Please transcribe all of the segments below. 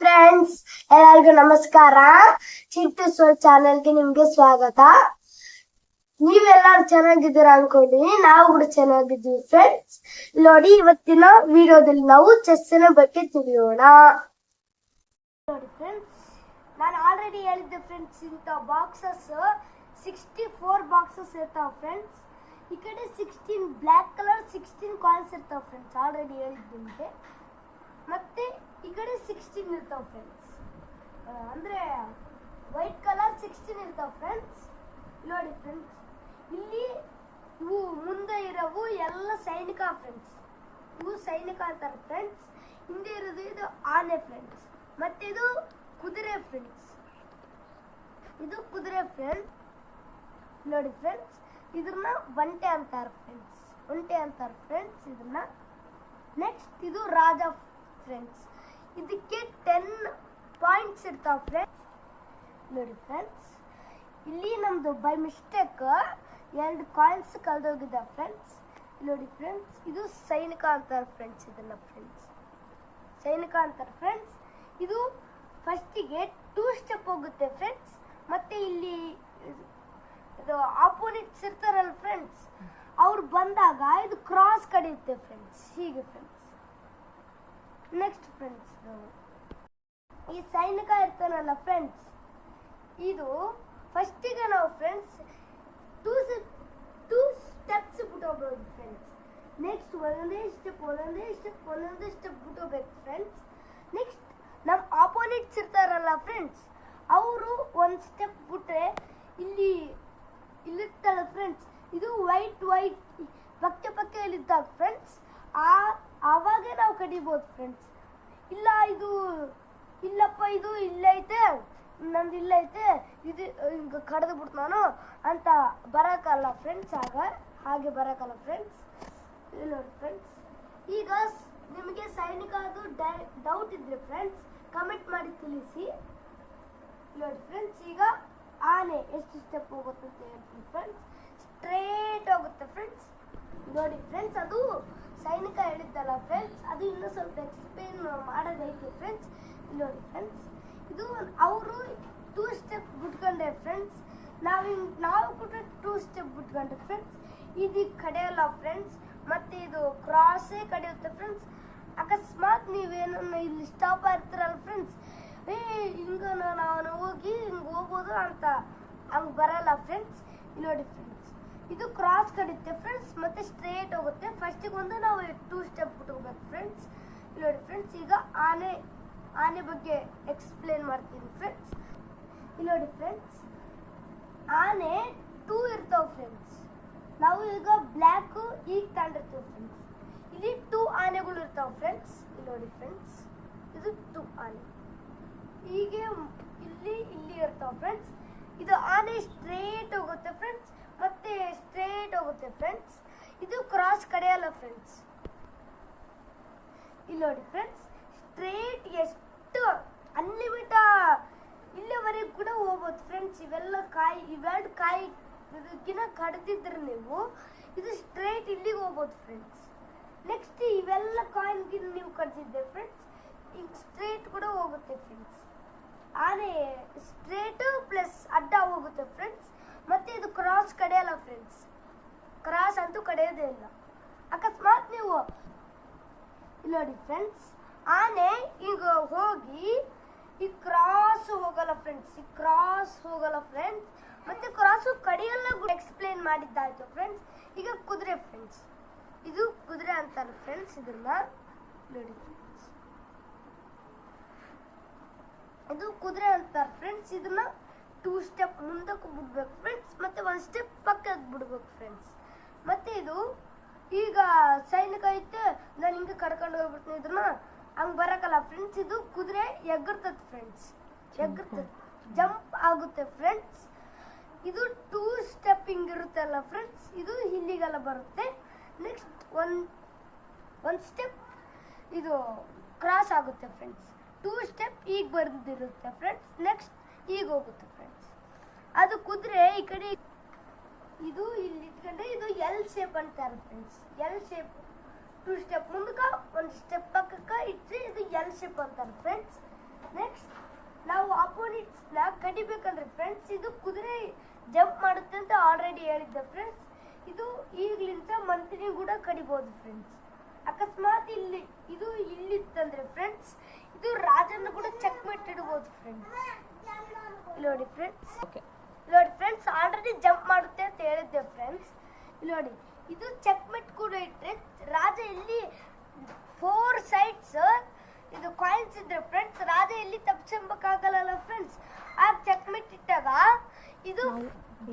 Friends ಎಲ್ಲರಿಗೂ ನಮಸ್ಕಾರ. Chintu so ಚಾನೆಲ್ಗೆ ನಿಮ್ಗೆ ಸ್ವಾಗತ. ನೀವೆಲ್ಲರೂ ಚೆನ್ನಾಗಿದ್ದೀರಾ ಅನ್ಕೊಂಡಿನಿ ನಾವು ಕೂಡ ಚೆನ್ನಾಗಿದ್ದೀವಿ ಫ್ರೆಂಡ್ಸ್ ನೋಡಿ, ಇವತ್ತಿನ ವಿಡಿಯೋದಲ್ಲಿ ನಾವು ಚೆಸ್ಸಿನ ಬಗ್ಗೆ ತಿಳಿಯೋಣ. ನೋಡಿ ಫ್ರೆಂಡ್ಸ್ ನಾನು ಆಲ್ರೆಡಿ ಹೇಳಿದ್ದೆ ಫ್ರೆಂಡ್ಸ್ ಇಂಥ ಬಾಕ್ಸಸ್ ಸಿಕ್ಸ್ಟಿ ಫೋರ್ ಬಾಕ್ಸಸ್ ಇರ್ತಾವ ಫ್ರೆಂಡ್ಸ್ ಈ ಕಡೆ sixteen black colour sixteen coins ಇರ್ತಾವ ಫ್ರೆಂಡ್ಸ್ ಆಲ್ರೆಡಿ ಹೇಳಿದ್ದೆ ಮತ್ತೆ ಈ ಕಡೆ ಸಿಕ್ಸ್ಟೀನ್ ಇರ್ತಾವ ಫ್ರೆಂಡ್ಸ್ ಅಂದರೆ ವೈಟ್ ಕಲರ್ ಸಿಕ್ಸ್ಟೀನ್ ಇರ್ತಾವ ಫ್ರೆಂಡ್ಸ್ ನೋಡಿ ಫ್ರೆಂಡ್ಸ್ ಇಲ್ಲಿ ಇವು ಮುಂದೆ ಇರೋವು ಎಲ್ಲ ಸೈನಿಕ ಫ್ರೆಂಡ್ಸ್ ಇವು ಸೈನಿಕ ಅಂತಾರೆ ಫ್ರೆಂಡ್ಸ್ ಹಿಂದೆ ಇರೋದು ಇದು ಆನೆ ಫ್ರೆಂಡ್ಸ್ ಮತ್ತೆ ಇದು ಕುದುರೆ ಫ್ರೆಂಡ್ಸ್ ಇದು ಕುದುರೆ ಫ್ರೆಂಡ್ಸ್ ನೋಡಿ ಫ್ರೆಂಡ್ಸ್ ಇದನ್ನ ಒಂಟೆ ಅಂತಾರೆ ಫ್ರೆಂಡ್ಸ್ ಒಂಟೆ ಅಂತಾರೆ ಫ್ರೆಂಡ್ಸ್ ಇದನ್ನ ನೆಕ್ಸ್ಟ್ ಇದು ರಾಜ ಫ್ರೆಂಡ್ಸ್ ಇದಕ್ಕೆ ಟೆನ್ ಪಾಯಿಂಟ್ಸ್ ಇರ್ತಾವ ಫ್ರೆಂಡ್ಸ್ ನೋಡಿ ಫ್ರೆಂಡ್ಸ್ ಇಲ್ಲಿ ನಮ್ಮದು ಬೈ ಮಿಸ್ಟೇಕ್ ಎರಡು ಕಾಯಿನ್ಸ್ ಕಳೆದೋಗಿದೆ ಫ್ರೆಂಡ್ಸ್ ನೋಡಿ ಫ್ರೆಂಡ್ಸ್ ಇದು ಸೈನಿಕ ಅಂತಾರೆ ಫ್ರೆಂಡ್ಸ್ ಇದನ್ನ ಫ್ರೆಂಡ್ಸ್ ಸೈನಿಕ ಅಂತಾರೆ ಫ್ರೆಂಡ್ಸ್ ಇದು ಫಸ್ಟಿಗೆ ಟೂ ಸ್ಟೆಪ್ ಹೋಗುತ್ತೆ ಫ್ರೆಂಡ್ಸ್ ಮತ್ತೆ ಇಲ್ಲಿ ಇದು ಆಪೋನೆಂಟ್ಸ್ ಇರ್ತಾರಲ್ಲ ಫ್ರೆಂಡ್ಸ್ ಅವ್ರು ಬಂದಾಗ ಇದು ಕ್ರಾಸ್ ಕಡಿಯುತ್ತೆ ಫ್ರೆಂಡ್ಸ್ ಹೀಗೆ ಫ್ರೆಂಡ್ಸ್ ನೆಕ್ಸ್ಟ್ ಫ್ರೆಂಡ್ಸ್ ಈ ಸೈನಿಕ ಇರ್ತಾನಲ್ಲ ಫ್ರೆಂಡ್ಸ್ ಇದು ಫಸ್ಟಿಗೆ ನಾವು ಫ್ರೆಂಡ್ಸ್ ಟೂ ಟೂ ಸ್ಟೆಪ್ಸ್ ಬಿಟ್ಟೋಗ್ಬೋದು ಫ್ರೆಂಡ್ಸ್ ನೆಕ್ಸ್ಟ್ ಒಂದೊಂದೇ ಸ್ಟೆಪ್ ಒಂದೊಂದೇ ಸ್ಟೆಪ್ ಒಂದೊಂದೇ ಸ್ಟೆಪ್ ಬಿಟ್ಟೋಗ್ಬೇಕು ಫ್ರೆಂಡ್ಸ್ ನೆಕ್ಸ್ಟ್ ನಮ್ಮ ಆಪೋನೆಂಟ್ಸ್ ಇರ್ತಾರಲ್ಲ ಫ್ರೆಂಡ್ಸ್ ಅವರು ಒಂದು ಸ್ಟೆಪ್ ಬಿಟ್ಟರೆ ಇಲ್ಲಿ ಇಲ್ಲಿರ್ತಾರಲ್ಲ ಫ್ರೆಂಡ್ಸ್ ಇದು ವೈಟ್ ವೈಟ್ ಪಕ್ಕ ಪಕ್ಕ ಫ್ರೆಂಡ್ಸ್ ಆ ಆವಾಗ ನಾವು ಕಡಿಬೋದು ಫ್ರೆಂಡ್ಸ್ ಇಲ್ಲ ಇದು, ಇಲ್ಲಪ್ಪ, ಇದು ಇಲ್ಲೈತೆ ನಂದು ಇಲ್ಲೈತೆ ಇದು, ಹಿಂಗೆ ಕಡ್ದು ಬಿಡ್ತು ನಾನು ಅಂತ ಬರೋಕ್ಕಲ್ಲ ಫ್ರೆಂಡ್ಸ್ ಆಗ, ಹಾಗೆ ಬರೋಕ್ಕಲ್ಲ ಫ್ರೆಂಡ್ಸ್ ಇಲ್ಲಿ ನೋಡಿ ಫ್ರೆಂಡ್ಸ್ ಈಗ ನಿಮಗೆ ಸೈನಿಕ ಅದು ಡೌಟ್ ಇದ್ರೆ ಫ್ರೆಂಡ್ಸ್ ಕಮೆಂಟ್ ಮಾಡಿ ತಿಳಿಸಿ. ನೋಡಿ ಫ್ರೆಂಡ್ಸ್ ಈಗ ಆನೆ ಎಷ್ಟು ಸ್ಟೆಪ್ ಹೋಗುತ್ತೆ ಅಂತ ಹೇಳ್ತೀನಿ ಫ್ರೆಂಡ್ಸ್ ಸ್ಟ್ರೇಟ್ ಹೋಗುತ್ತೆ ಫ್ರೆಂಡ್ಸ್ ನೋಡಿ ಫ್ರೆಂಡ್ಸ್ ಅದು ಸೈನಿಕ ಹೇಳಿದ್ದಲ್ಲ ಫ್ರೆಂಡ್ಸ್ ಅದು ಇನ್ನೂ ಸ್ವಲ್ಪ ಎಕ್ಸ್ಪ್ಲೇನ್ ಮಾಡೋದೈತೆ ಫ್ರೆಂಡ್ಸ್ ನೋಡಿ ಫ್ರೆಂಡ್ಸ್ ಇದು ಅವರು ಟೂ ಸ್ಟೆಪ್ ಬಿಟ್ಕೊಂಡೆ ಫ್ರೆಂಡ್ಸ್ ನಾವು ಹಿಂಗ್, ನಾವು ಕೂಡ ಟೂ ಸ್ಟೆಪ್ ಬಿಟ್ಕೊಂಡೆ ಫ್ರೆಂಡ್ಸ್ ಇದು ಕಡೆಯಲ್ಲ ಫ್ರೆಂಡ್ಸ್ ಮತ್ತು ಇದು ಕ್ರಾಸೇ ಕಡೆಯುತ್ತೆ ಫ್ರೆಂಡ್ಸ್ ಅಕಸ್ಮಾತ್ ನೀವೇನನ್ನ ಇಲ್ಲಿ ಸ್ಟಾಪ್ ಆಗ್ತಿರಲ್ಲ ಫ್ರೆಂಡ್ಸ್ ಏ ಹಿಂಗ ನಾನು ಹೋಗಿ ಹಿಂಗೆ ಹೋಗ್ಬೋದು ಅಂತ. ಹಂಗೆ ಬರಲ್ಲ ಫ್ರೆಂಡ್ಸ್ ನೋಡಿ ಫ್ರೆಂಡ್ಸ್ ಇದು ಕ್ರಾಸ್ ಕಡಿತ್ತೆ ಫ್ರೆಂಡ್ಸ್ ಮತ್ತೆ ಸ್ಟ್ರೇಟ್ ಹೋಗುತ್ತೆ. ಫಸ್ಟಿಗೆ ಒಂದು ನಾವು ಟೂ ಸ್ಟೆಪ್ ಬಿಟ್ಕೋಬೇಕು ಫ್ರೆಂಡ್ಸ್ ನೋಡಿ ಫ್ರೆಂಡ್ಸ್ ಈಗ ಆನೆ ಆನೆ ಬಗ್ಗೆ ಎಕ್ಸ್ಪ್ಲೇನ್ ಮಾಡ್ತೀನಿ ಫ್ರೆಂಡ್ಸ್ ಇಲ್ಲಿ ನೋಡಿ ಫ್ರೆಂಡ್ಸ್ ಆನೆ ಟೂ ಇರ್ತಾವೆ ಫ್ರೆಂಡ್ಸ್ ನಾವು ಈಗ ಬ್ಲ್ಯಾಕು ಈಗ ತಗೊಂಡಿರ್ತೀವಿ ಫ್ರೆಂಡ್ಸ್ ಇಲ್ಲಿ ಟೂ ಆನೆಗಳು ಇರ್ತಾವ ಫ್ರೆಂಡ್ಸ್ ಇಲ್ಲಿ ನೋಡಿ ಫ್ರೆಂಡ್ಸ್ ಇದು ಟೂ ಆನೆ. ಹೀಗೆ ಇಲ್ಲಿ ಇಲ್ಲಿ ಇರ್ತಾವ ಫ್ರೆಂಡ್ಸ್ ಇದು ಆನೆ ಸ್ಟ್ರೇಟ್ ಹೋಗುತ್ತೆ ಫ್ರೆಂಡ್ಸ್ ಮತ್ತೆ ಸ್ಟ್ರೇಟ್ ಹೋಗುತ್ತೆ ಫ್ರೆಂಡ್ಸ್ ಇದು ಕ್ರಾಸ್ ಕಡೆಯಲ್ಲ ಫ್ರೆಂಡ್ಸ್ ಇಲ್ಲಿ ನೋಡಿ ಫ್ರೆಂಡ್ಸ್ ಸ್ಟ್ರೇಟ್ ಎಷ್ಟು ಅನ್ಲಿಮಿಟ ಇಲ್ಲಿವರೆಗೂ ಕೂಡ ಹೋಗ್ಬೋದು ಫ್ರೆಂಡ್ಸ್ ಇವೆಲ್ಲ ಕಾಯಿ, ಇವೆರಡು ಕಾಯಿ ಇದಕ್ಕಿನ್ನ ಕಡ್ದಿದ್ರೆ ನೀವು ಇದು ಸ್ಟ್ರೇಟ್ ಇಲ್ಲಿಗೆ ಹೋಗ್ಬೋದು ಫ್ರೆಂಡ್ಸ್ ನೆಕ್ಸ್ಟ್ ಇವೆಲ್ಲ ಕಾಯಿನ್ಗೆ ನೀವು ಕಡ್ದಿದ್ದೆ ಫ್ರೆಂಡ್ಸ್ ಈಗ ಸ್ಟ್ರೇಟ್ ಕೂಡ ಹೋಗುತ್ತೆ ಫ್ರೆಂಡ್ಸ್ ಆನೆ ಸ್ಟ್ರೇಟ್ ಪ್ಲಸ್ ಅಡ್ಡ ಹೋಗುತ್ತೆ ಫ್ರೆಂಡ್ಸ್ ಮತ್ತೆ ಇದು ಕ್ರಾಸ್ ಕಡೆಯಲ್ಲ ಫ್ರೆಂಡ್ಸ್ ಕ್ರಾಸ್ ಅಂತೂ ಕಡೆಯೋದೇ ಇಲ್ಲ. ಅಕಸ್ಮಾತ್ ನೀವು ನೋಡಿ ಫ್ರೆಂಡ್ಸ್ ಆನೆ ಈಗ ಹೋಗಿ ಈ ಕ್ರಾಸ್ ಹೋಗಲ್ಲ ಫ್ರೆಂಡ್ಸ್ ಈ ಕ್ರಾಸ್ ಹೋಗಲ್ಲ ಫ್ರೆಂಡ್ಸ್ ಮತ್ತೆ ಕ್ರಾಸು ಕಡೆಯಲ್ಲ ಎಕ್ಸ್ಪ್ಲೇನ್ ಮಾಡಿದ್ದಾಯ್ತು ಫ್ರೆಂಡ್ಸ್ ಈಗ ಕುದುರೆ ಫ್ರೆಂಡ್ಸ್ ಇದು ಕುದುರೆ ಅಂತಾರೆ ಫ್ರೆಂಡ್ಸ್ ಇದನ್ನ ನೋಡಿ ಇದು ಕುದುರೆ ಅಂತಾರೆ ಫ್ರೆಂಡ್ಸ್ ಇದನ್ನ ಟೂ ಸ್ಟೆಪ್ ಮುಂದಕ್ಕೆ ಬಿಡ್ಬೇಕು ಫ್ರೆಂಡ್ಸ್ ಮತ್ತೆ ಒಂದು ಸ್ಟೆಪ್ ಪಕ್ಕಕ್ಕೆ ಬಿಡ್ಬೇಕು ಫ್ರೆಂಡ್ಸ್ ಮತ್ತೆ ಇದು, ಈಗ ಸೈನಿಕ ಐತೆ, ನಾನು ಹಿಂಗೆ ಕಡ್ಕೊಂಡು ಹೋಗ್ಬಿಡ್ತೀನಿ ಇದನ್ನ. ಹಂಗೆ ಬರಕಲ್ಲ ಫ್ರೆಂಡ್ಸ್ ಇದು ಕುದುರೆ ಎಗರ್ತದೆ ಫ್ರೆಂಡ್ಸ್ ಎಗರ್ತದೆ ಜಂಪ್ ಆಗುತ್ತೆ ಫ್ರೆಂಡ್ಸ್ ಇದು ಟೂ ಸ್ಟೆಪ್ ಅಲ್ಲ ಫ್ರೆಂಡ್ಸ್ ಇದು ಇಲ್ಲಿಗೆಲ್ಲ ಬರುತ್ತೆ. ನೆಕ್ಸ್ಟ್ ಒಂದು ಒಂದು ಸ್ಟೆಪ್ ಇದು ಕ್ರಾಸ್ ಆಗುತ್ತೆ ಫ್ರೆಂಡ್ಸ್ ಟೂ ಸ್ಟೆಪ್ ಈಗ ಬರ್ದಿರುತ್ತೆ ಫ್ರೆಂಡ್ಸ್ ನೆಕ್ಸ್ಟ್ ಈಗ ಹೋಗುತ್ತೆ ಫ್ರೆಂಡ್ಸ್ ಅದು ಕುದುರೆ ಈ ಕಡೆ ಇದು ಇಲ್ಲಿ ಇಟ್ಕೊಂಡ್ರೆ ಇದು ಎಲ್ ಶೇಪ್ ಅಂತಾರೆ friends L shape two step ಮುಂದಕ್ಕೆ ಒಂದು ಸ್ಟೆಪ್ ಪಕ್ಕಕ್ಕೆ ಇಟ್ಟರೆ ಇದು ಎಲ್ ಶೇಪ್ ಅಂತಾರೆ ಫ್ರೆಂಡ್ಸ್ ನೆಕ್ಸ್ಟ್ ನಾವು ಅಪೋನೆಂಟ್ಸ್ ಕಡಿಬೇಕಂದ್ರೆ ಫ್ರೆಂಡ್ಸ್ ಇದು ಕುದುರೆ ಜಂಪ್ ಮಾಡುತ್ತೆ ಅಂತ ಆಲ್ರೆಡಿ ಹೇಳಿದ್ದೆ ಫ್ರೆಂಡ್ಸ್ ಇದು ಈಗಲಿಂದ ಮಂತ್ರಿ ಕೂಡ ಕಡಿಬೋದು ಫ್ರೆಂಡ್ಸ್ ಅಕಸ್ಮಾತ್ ಇಲ್ಲಿ, ಇದು ಇಲ್ಲಿತ್ತಂದ್ರೆ ಫ್ರೆಂಡ್ಸ್ ಇದು ರಾಜನ ಕೂಡ ಚೆಕ್ ಮೆಟ್ಟಿಡ್ಬೋದು ಫ್ರೆಂಡ್ಸ್ ಇಲ್ಲಿ ನೋಡಿ ಫ್ರೆಂಡ್ಸ್ ಓಕೆ ನೋಡಿ ಫ್ರೆಂಡ್ಸ್ ಆಲ್ರೆಡಿ ಜಂಪ್ ಮಾಡುತ್ತೆ ಅಂತ ಹೇಳಿದ್ದೆ ಫ್ರೆಂಡ್ಸ್ ಇಲ್ಲಿ ನೋಡಿ ಇದು ಚೆಕ್ ಮೆಟ್ ಕೂಡ ಇಟ್ಟರೆ ರಾಜ ಇಲ್ಲಿ ಫೋರ್ ಸೈಡ್ಸ್ ಇದು ಕಾಯಿನ್ಸ್ ಇದ್ರೆ ಫ್ರೆಂಡ್ಸ್ ರಾಜ ಇಲ್ಲಿ ತಪ್ಪಿಸಬೇಕಾಗಲ್ಲ ಫ್ರೆಂಡ್ಸ್ ಆ ಚೆಕ್ ಮೆಟ್ ಇಟ್ಟಾಗ ಇದು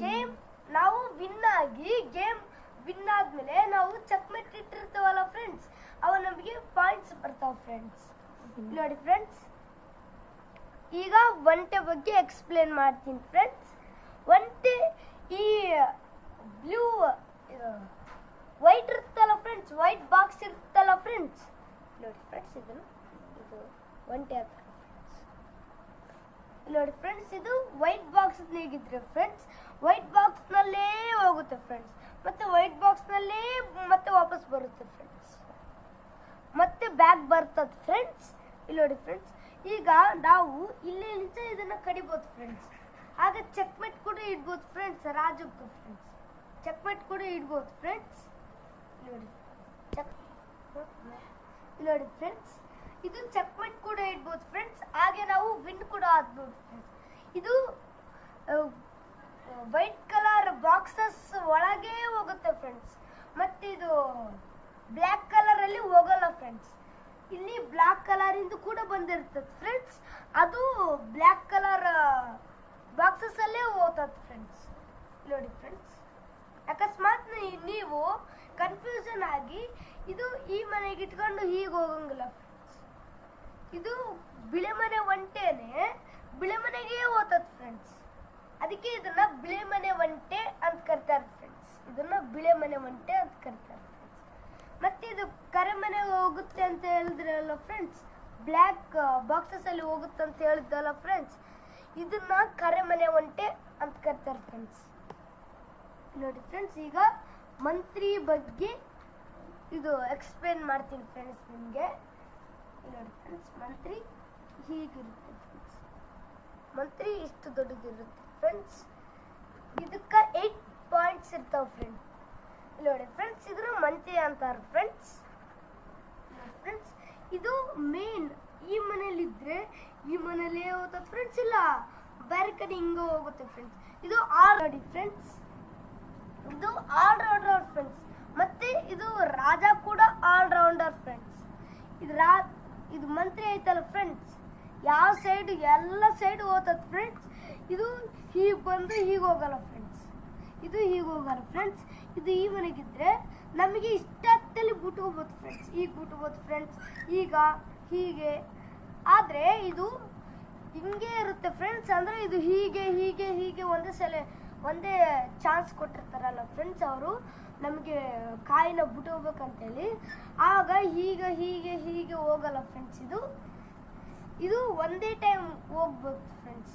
ಗೇಮ್ ನಾವು ವಿನ್ ಆಗಿ ಗೇಮ್ ವಿನ್ ಆದ್ಮೇಲೆ ನಾವು ಚೆಕ್ ಮೆಟ್ ಇಟ್ಟಿರ್ತೇವಲ್ಲ ಫ್ರೆಂಡ್ಸ್ ಅವ ನಮಗೆ ಪಾಯಿಂಟ್ಸ್ ಬರ್ತಾವ ಫ್ರೆಂಡ್ಸ್ ನೋಡಿ ಫ್ರೆಂಡ್ಸ್ ಈಗ ಒಂಟೆ ಬಗ್ಗೆ ಎಕ್ಸ್ಪ್ಲೇನ್ ಮಾಡ್ತೀನಿ ಫ್ರೆಂಡ್ಸ್ ಒಂಟೆ ಈ ಬ್ಲೂ ವೈಟ್ ಇರುತ್ತಲ್ಲ ಫ್ರೆಂಡ್ಸ್ ವೈಟ್ ಬಾಕ್ಸ್ ಇರುತ್ತಲ್ಲ ಫ್ರೆಂಡ್ಸ್ ನೋಡಿ ಫ್ರೆಂಡ್ಸ್ ಇದು ಇದು ಒಂಟೆ ಹತ್ರ ನೋಡಿ ಫ್ರೆಂಡ್ಸ್ ಇದು ವೈಟ್ ಬಾಕ್ಸ್ ಹೇಗಿದ್ರೆ ಫ್ರೆಂಡ್ಸ್ ವೈಟ್ ಬಾಕ್ಸ್ನಲ್ಲೇ ಹೋಗುತ್ತೆ ಫ್ರೆಂಡ್ಸ್ ಮತ್ತೆ ವೈಟ್ ಬಾಕ್ಸ್ನಲ್ಲೇ ಮತ್ತೆ ವಾಪಸ್ ಬರುತ್ತೆ ಫ್ರೆಂಡ್ಸ್ ಮತ್ತೆ ಬ್ಯಾಗ್ ಬರ್ತದೆ ಫ್ರೆಂಡ್ಸ್ ಇಲ್ಲಿ ನೋಡಿ ಫ್ರೆಂಡ್ಸ್ ಈಗ ನಾವು ಇಲ್ಲಿ ನಿಂತ ಇದನ್ನ ಕಡಿಬೋದು ಫ್ರೆಂಡ್ಸ್ ಆಗ ಚೆಕ್ಮೆಟ್ ಕೂಡ ಇಡ್ಬೋದು ಫ್ರೆಂಡ್ಸ್ ರಾಜಕ್ಕೂ ಫ್ರೆಂಡ್ಸ್ ಚೆಕ್ಮೆಟ್ ಕೂಡ ಇಡ್ಬೋದು ಫ್ರೆಂಡ್ಸ್ ನೋಡಿ ಚೆಕ್ ಇಲ್ಲಿ ನೋಡಿ ಫ್ರೆಂಡ್ಸ್ ಇದು ಚೆಕ್ಮೆಟ್ ಕೂಡ ಇಡ್ಬೋದು ಫ್ರೆಂಡ್ಸ್ ಹಾಗೆ ನಾವು ವಿನ್ ಕೂಡ ಆಗ್ಬೋದು ಫ್ರೆಂಡ್ಸ್ ಇದು ವೈಟ್ ಕಲರ್ ಬಾಕ್ಸಸ್ ಒಳಗೆ ಹೋಗುತ್ತೆ ಫ್ರೆಂಡ್ಸ್ ಮತ್ತಿದು ಇದು ಬ್ಲ್ಯಾಕ್ ಕಲರ್ ಅಲ್ಲಿ ಹೋಗಲ್ಲ ಫ್ರೆಂಡ್ಸ್ ಇಲ್ಲಿ ಬ್ಲಾಕ್ ಕಲರಿಂದ ಕೂಡ ಬಂದಿರ್ತದೆ ಫ್ರೆಂಡ್ಸ್ ಅದು ಬ್ಲಾಕ್ ಕಲರ್ ಬಾಕ್ಸಸ್ ಅಲ್ಲೇ ಓದ್ತದೆ ಫ್ರೆಂಡ್ಸ್ ನೋಡಿ ಫ್ರೆಂಡ್ಸ್ ಅಕಸ್ಮಾತ್ ನೀವು ಕನ್ಫ್ಯೂಷನ್ ಆಗಿ ಇದು ಈ ಮನೆಗೆ ಇಟ್ಕೊಂಡು ಹೀಗೆ ಹೋಗಂಗಿಲ್ಲ ಫ್ರೆಂಡ್ಸ್ ಇದು ಬಿಳೆ ಮನೆ ಒಂಟೆನೆ, ಬಿಳೆ ಮನೆಗೆ ಓದ್ತದೆ ಫ್ರೆಂಡ್ಸ್ ಅದಕ್ಕೆ ಇದನ್ನ ಬಿಳೆ ಮನೆ ಒಂಟೆ ಅಂತ ಕರ್ತಾರೆ ಫ್ರೆಂಡ್ಸ್ ಇದನ್ನ ಬಿಳೆ ಮನೆ ಒಂಟೆ ಅಂತ ಕರ್ತಾರೆ. ಮತ್ತೆ ಇದು ಕರೆ ಮನೆಗೆ ಹೋಗುತ್ತೆ ಅಂತ ಹೇಳಿದ್ರಲ್ಲ ಫ್ರೆಂಡ್ಸ್ ಬ್ಲ್ಯಾಕ್ ಬಾಕ್ಸಸ್ ಅಲ್ಲಿ ಹೋಗುತ್ತೆ ಅಂತ ಹೇಳಿದ್ದಲ್ಲ ಫ್ರೆಂಡ್ಸ್ ಇದನ್ನ ಕರೆಮನೆ ಒಂಟೆ ಅಂತ ಕರ್ತಾರೆ ಫ್ರೆಂಡ್ಸ್ ನೋಡಿ ಫ್ರೆಂಡ್ಸ್ ಈಗ ಮಂತ್ರಿ ಬಗ್ಗೆ ಇದು ಎಕ್ಸ್ಪ್ಲೇನ್ ಮಾಡ್ತೀನಿ ಫ್ರೆಂಡ್ಸ್ ನಿಮಗೆ. ನೋಡಿ ಫ್ರೆಂಡ್ಸ್ ಮಂತ್ರಿ ಹೀಗಿರುತ್ತೆ ಫ್ರೆಂಡ್ಸ್ ಮಂತ್ರಿ ಇಷ್ಟು ದೊಡ್ಡದಿರುತ್ತೆ ಫ್ರೆಂಡ್ಸ್ ಇದಕ್ಕೆ ಏಟ್ ಪಾಯಿಂಟ್ಸ್ ಇರ್ತಾವೆ ಫ್ರೆಂಡ್ಸ್ ನೋಡಿ ಫ್ರೆಂಡ್ಸ್ ಇದ್ರ ಮಂತ್ರಿ ಅಂತಾರೆ ಫ್ರೆಂಡ್ಸ್ ಫ್ರೆಂಡ್ಸ್ ಇದು ಮೇನ್ ಈ ಮನೇಲಿದ್ರೆ ಈ ಮನೇಲಿ ಹೋಗ್ತದೆ ಫ್ರೆಂಡ್ಸ್ ಇಲ್ಲ? ಬೇರೆ ಕಡೆ ಹಿಂಗೆ ಹೋಗುತ್ತೆ ಫ್ರೆಂಡ್ಸ್ ಇದು ಆಲ್ ನೋಡಿ ಫ್ರೆಂಡ್ಸ್ ಇದು ಆಲ್ ರೌಂಡರ್ ಫ್ರೆಂಡ್ಸ್ ಮತ್ತೆ ಇದು ರಾಜ ಕೂಡ ಆಲ್ ರೌಂಡರ್ ಫ್ರೆಂಡ್ಸ್ ಇದು ರಾ, ಇದು ಮಂತ್ರಿ ಐತಲ್ಲ ಫ್ರೆಂಡ್ಸ್ ಯಾವ ಸೈಡ್ ಎಲ್ಲ ಸೈಡ್ ಹೋಗ್ತದೆ ಫ್ರೆಂಡ್ಸ್ ಇದು ಹೀಗೆ ಬಂದು ಹೀಗೆ ಹೋಗಲ್ಲ ಫ್ರೆಂಡ್ಸ್ ಇದು ಹೀಗೆ ಹೋಗಲ್ಲ ಫ್ರೆಂಡ್ಸ್ ಇದು ಈ ಮನೆಗಿದ್ರೆ ನಮಗೆ ಇಷ್ಟ ಹತ್ತಲ್ಲಿ ಫ್ರೆಂಡ್ಸ್ ಈಗ ಬಿಟ್ಕೋಬೋದು ಫ್ರೆಂಡ್ಸ್ ಈಗ ಹೀಗೆ. ಆದರೆ ಇದು ಹಿಂಗೆ ಇರುತ್ತೆ ಫ್ರೆಂಡ್ಸ್ ಅಂದರೆ ಇದು ಹೀಗೆ ಹೀಗೆ ಹೀಗೆ ಒಂದೇ ಸಲ, ಒಂದೇ ಚಾನ್ಸ್ ಕೊಟ್ಟಿರ್ತಾರಲ್ಲ ಫ್ರೆಂಡ್ಸ್ ಅವರು ನಮಗೆ ಕಾಯಿನ ಬಿಟ್ಟೋಗ್ಬೇಕಂತೇಳಿ ಆಗ ಈಗ ಹೀಗೆ ಹೀಗೆ ಹೋಗಲ್ಲ ಫ್ರೆಂಡ್ಸ್ ಇದು ಇದು ಒಂದೇ ಟೈಮ್ ಹೋಗ್ಬೇಕು ಫ್ರೆಂಡ್ಸ್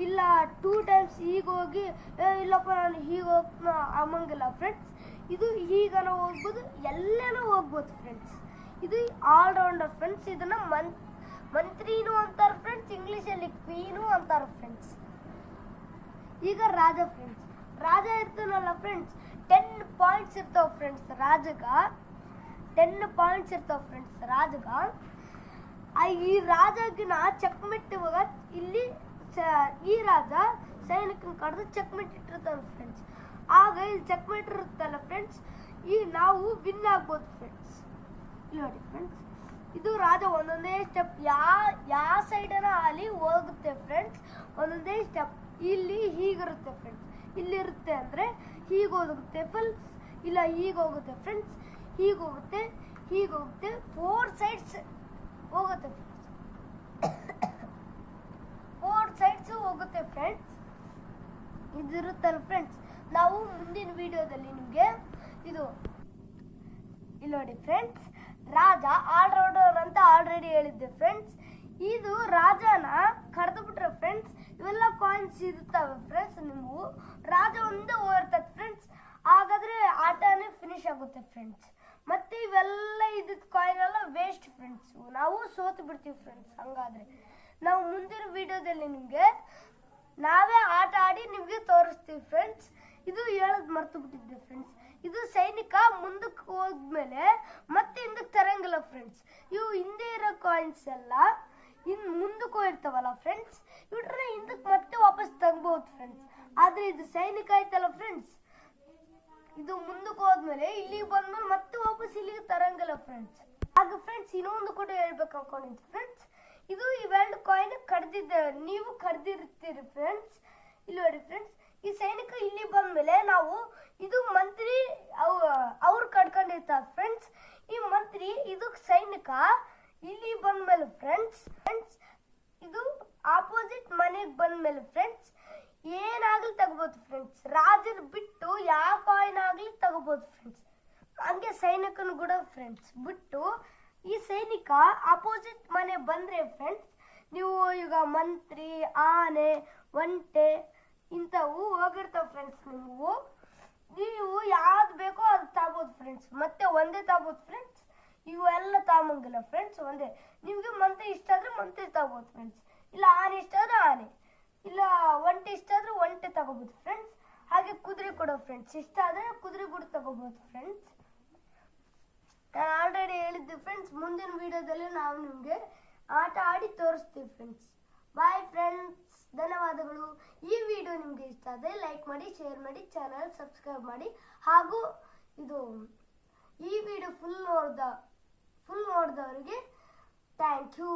ಇಲ್ಲ ಟೂ ಟೈಮ್ಸ್ ಈಗ ಹೋಗಿ "ಏ, ಇಲ್ಲಪ್ಪ ನಾನು ಹೀಗೆ ಹೋಗ್ನ ಅಮ್ಮಂಗಿಲ್ಲ ಫ್ರೆಂಡ್ಸ್ ಇದು ಹೀಗನ ಹೋಗ್ಬೋದು ಎಲ್ಲನೂ ಹೋಗ್ಬೋದು ಫ್ರೆಂಡ್ಸ್ ಇದು ಆಲ್ ರೌಂಡರ್ ಫ್ರೆಂಡ್ಸ್ ಇದನ್ನು ಮನ್ ಮಂತ್ರಿನೂ ಅಂತಾರೆ ಫ್ರೆಂಡ್ಸ್ ಇಂಗ್ಲೀಷಲ್ಲಿ ಕ್ವೀನು ಅಂತಾರೆ ಫ್ರೆಂಡ್ಸ್ ಈಗ ರಾಜ ಫ್ರೆಂಡ್ಸ್ ರಾಜ ಇರ್ತಾನಲ್ಲ ಫ್ರೆಂಡ್ಸ್ ಟೆನ್ ಪಾಯಿಂಟ್ಸ್ ಇರ್ತಾವ ಫ್ರೆಂಡ್ಸ್ ರಾಜಗ ಟೆನ್ ಪಾಯಿಂಟ್ಸ್ ಇರ್ತಾವ ಫ್ರೆಂಡ್ಸ್ ರಾಜಗ ಈ ರಾಜಗಿನ ಇವಾಗ ಇಲ್ಲಿ ಈ ರಾಜ ಸೈನಿಕನ ಕಡ್ದು ಚೆಕ್ಮೆಟ್ ಇಟ್ಟಿರ್ತಾನೆ ಫ್ರೆಂಡ್ಸ್ ಆಗ ಇಲ್ಲಿ ಚೆಕ್ಮೆಟ್ ಇರುತ್ತಲ್ಲ ಫ್ರೆಂಡ್ಸ್ ಈ ನಾವು ವಿನ್ ಆಗ್ಬೋದು ಫ್ರೆಂಡ್ಸ್ ನೋಡಿ ಫ್ರೆಂಡ್ಸ್ ಇದು ರಾಜ ಒಂದೊಂದೇ ಸ್ಟೆಪ್ ಯಾ ಯಾವ ಸೈಡನ ಅಲ್ಲಿ ಹೋಗುತ್ತೆ ಫ್ರೆಂಡ್ಸ್ ಒಂದೊಂದೇ ಸ್ಟೆಪ್ ಇಲ್ಲಿ ಹೀಗಿರುತ್ತೆ ಫ್ರೆಂಡ್ಸ್ ಇಲ್ಲಿರುತ್ತೆ ಅಂದರೆ ಹೀಗೆ ಹೋಗುತ್ತೆ ಫ್ರೆಂಡ್ಸ್ ಇಲ್ಲ ಹೀಗೆ ಹೋಗುತ್ತೆ ಫ್ರೆಂಡ್ಸ್ ಹೀಗೆ ಹೋಗುತ್ತೆ ಹೀಗೆ ಹೋಗುತ್ತೆ. ಫೋರ್ ಸೈಡ್ಸ್ ಹೋಗುತ್ತೆ ಫೋರ್ ಸೈಡ್ಸ್ ಹೋಗುತ್ತೆ ಫ್ರೆಂಡ್ಸ್ ಇದಿರುತ್ತಲ್ಲ ಫ್ರೆಂಡ್ಸ್ ನಾವು ಮುಂದಿನ ವಿಡಿಯೋದಲ್ಲಿ ನಿಮಗೆ ಇದು, ಇಲ್ಲಿ ನೋಡಿ ಫ್ರೆಂಡ್ಸ್ ರಾಜ ಆಲ್ ರೌಂಡರ್ ಅಂತ ಆಲ್ರೆಡಿ ಹೇಳಿದ್ದೆ ಫ್ರೆಂಡ್ಸ್ ಇದು ರಾಜನ ಕರೆದು ಬಿಟ್ರೆ ಫ್ರೆಂಡ್ಸ್ ಇವೆಲ್ಲ ಕಾಯಿನ್ಸ್ ಇರುತ್ತವೆ ಫ್ರೆಂಡ್ಸ್ ನೀವು ರಾಜ ಒಂದೇ ಓರ್ತದೆ ಫ್ರೆಂಡ್ಸ್ ಹಾಗಾದ್ರೆ ಆಟನೇ ಫಿನಿಶ್ ಆಗುತ್ತೆ ಫ್ರೆಂಡ್ಸ್ ಮತ್ತೆ ಇವೆಲ್ಲ ಇದ್ದ ಕಾಯಿನ್ ಎಲ್ಲ ವೇಸ್ಟ್ ಫ್ರೆಂಡ್ಸ್ ನಾವು ಸೋತು ಬಿಡ್ತೀವಿ ಫ್ರೆಂಡ್ಸ್ ಹಂಗಾದ್ರೆ. ನಾವು ಮುಂದಿನ ವಿಡಿಯೋದಲ್ಲಿ ನಿಮಗೆ ನಾವೇ ಆಟ ಆಡಿ ನಿಮಗೆ ತೋರಿಸ್ತೀವಿ ಫ್ರೆಂಡ್ಸ್ ಇದು ಹೇಳೋದು ಮರ್ತು ಬಿಟ್ಟಿದ್ದೆ ಫ್ರೆಂಡ್ಸ್ ಇದು ಸೈನಿಕ ಮುಂದಕ್ಕೆ ಹೋದ್ಮೇಲೆ ಮತ್ತೆ ಹಿಂದಕ್ಕೆ ತರಂಗಿಲ್ಲ ಫ್ರೆಂಡ್ಸ್ ಇವು ಹಿಂದೆ ಇರೋ ಕಾಯಿನ್ಸ್ ಎಲ್ಲ ಇನ್ನು ಮುಂದಕ್ಕೆ ಹೋಗಿರ್ತಾವಲ್ಲ ಫ್ರೆಂಡ್ಸ್ ಇವ್ರನ್ನ ಹಿಂದಕ್ಕೆ ಮತ್ತೆ ವಾಪಸ್ ತಗ್ಬೋದು ಫ್ರೆಂಡ್ಸ್ ಆದ್ರೆ ಇದು ಸೈನಿಕ ಆಯ್ತಲ್ಲ ಫ್ರೆಂಡ್ಸ್ ಇದು ಮುಂದಕ್ಕೆ ಹೋದ್ಮೇಲೆ ಇಲ್ಲಿಗೆ ಬಂದ್ಮೇಲೆ ಮತ್ತೆ ವಾಪಸ್ ಇಲ್ಲಿಗೆ ತರಂಗಿಲ್ಲ ಫ್ರೆಂಡ್ಸ್ ಹಾಗೆ ಫ್ರೆಂಡ್ಸ್ ಇನ್ನೊಂದು ಕೂಡ ಹೇಳ್ಬೇಕು ಅನ್ಕೊಂಡಿದ್ದೆ ಫ್ರೆಂಡ್ಸ್ ಇದು ಇವೆರಡು ಕಾಯಿನ್ ಕಡ್ದಿದ್ದ, ನೀವು ಕಡ್ದಿರ್ತೀರಿ ಫ್ರೆಂಡ್ಸ್ ಇಲ್ಲಿ ನೋಡಿ ಫ್ರೆಂಡ್ಸ್ ಈ ಸೈನಿಕ ಇಲ್ಲಿ ಬಂದ್ಮೇಲೆ ನಾವು ಇದು ಮಂತ್ರಿ ಅವ್ರು ಕಡ್ಕೊಂಡಿರ್ತಾರೆ ಫ್ರೆಂಡ್ಸ್ ಈ ಮಂತ್ರಿ, ಇದು ಸೈನಿಕ. ಇಲ್ಲಿ ಬಂದ್ಮೇಲೆ ಫ್ರೆಂಡ್ಸ್ ಫ್ರೆಂಡ್ಸ್ ಇದು ಆಪೋಸಿಟ್ ಮನೆಗೆ ಬಂದ್ಮೇಲೆ ಫ್ರೆಂಡ್ಸ್ ಏನಾಗ್ಲಿ ತಗೋಬಹುದು ಫ್ರೆಂಡ್ಸ್ ರಾಜರು ಬಿಟ್ಟು ಯಾವ ಕಾಯಿನ್ ಆಗ್ಲಿ ತಗೋಬಹುದು ಫ್ರೆಂಡ್ಸ್ ಹಂಗೆ ಸೈನಿಕನ ಕೂಡ ಫ್ರೆಂಡ್ಸ್ ಬಿಟ್ಟು ಈ ಸೈನಿಕ ಅಪೋಸಿಟ್ ಮನೆ ಬಂದ್ರೆ ಫ್ರೆಂಡ್ಸ್ ನೀವು ಈಗ ಮಂತ್ರಿ, ಆನೆ, ಒಂಟೆ ಇಂಥವು ಹೋಗಿರ್ತಾವ ಫ್ರೆಂಡ್ಸ್ ನೀವು. ನೀವು ಯಾವ್ದು ಬೇಕೋ ಅದು ತಾಬೋದು ಫ್ರೆಂಡ್ಸ್ ಮತ್ತೆ ಒಂದೇ ತಾಬೋದು ಫ್ರೆಂಡ್ಸ್ ಇವೆಲ್ಲ ತಗೊಂಬಂಗಿಲ್ಲ ಫ್ರೆಂಡ್ಸ್ ಒಂದೇ. ನಿಮಗೆ ಮಂತ್ರಿ ಇಷ್ಟ ಆದ್ರೆ ಮಂತ್ರಿ ತಾಬೋದು ಫ್ರೆಂಡ್ಸ್ ಇಲ್ಲ ಆನೆ ಇಷ್ಟ ಆದ್ರೆ ಆನೆ. ಇಲ್ಲ ಒಂಟೆ ಇಷ್ಟ ಆದ್ರೆ ಒಂಟೆ ತಗೋಬೋದು ಫ್ರೆಂಡ್ಸ್ ಹಾಗೆ ಕುದುರೆ ಕೊಡೋ ಫ್ರೆಂಡ್ಸ್ ಇಷ್ಟ ಆದ್ರೆ ಕುದುರೆ ಕೂಡ ತಗೋಬೋದು ಫ್ರೆಂಡ್ಸ್ ನಾನು ಆಲ್ರೆಡಿ ಹೇಳಿದ್ದೆ ಫ್ರೆಂಡ್ಸ್ ಮುಂದಿನ ವಿಡಿಯೋದಲ್ಲಿ ನಾವು ನಿಮಗೆ ಆಟ ಆಡಿ ತೋರಿಸ್ತೀವಿ ಫ್ರೆಂಡ್ಸ್ ಬಾಯ್ ಫ್ರೆಂಡ್ಸ್ ಧನ್ಯವಾದಗಳು. ಈ ವಿಡಿಯೋ ನಿಮಗೆ ಇಷ್ಟ ಆದರೆ ಲೈಕ್ ಮಾಡಿ ಶೇರ್ ಮಾಡಿ ಚಾನಲ್ ಸಬ್ಸ್ಕ್ರೈಬ್ ಮಾಡಿ. ಹಾಗೂ ಇದು, ಈ ವಿಡಿಯೋ ಫುಲ್ ನೋಡ್ದ ಫುಲ್ ನೋಡಿದವರಿಗೆ ಥ್ಯಾಂಕ್ ಯು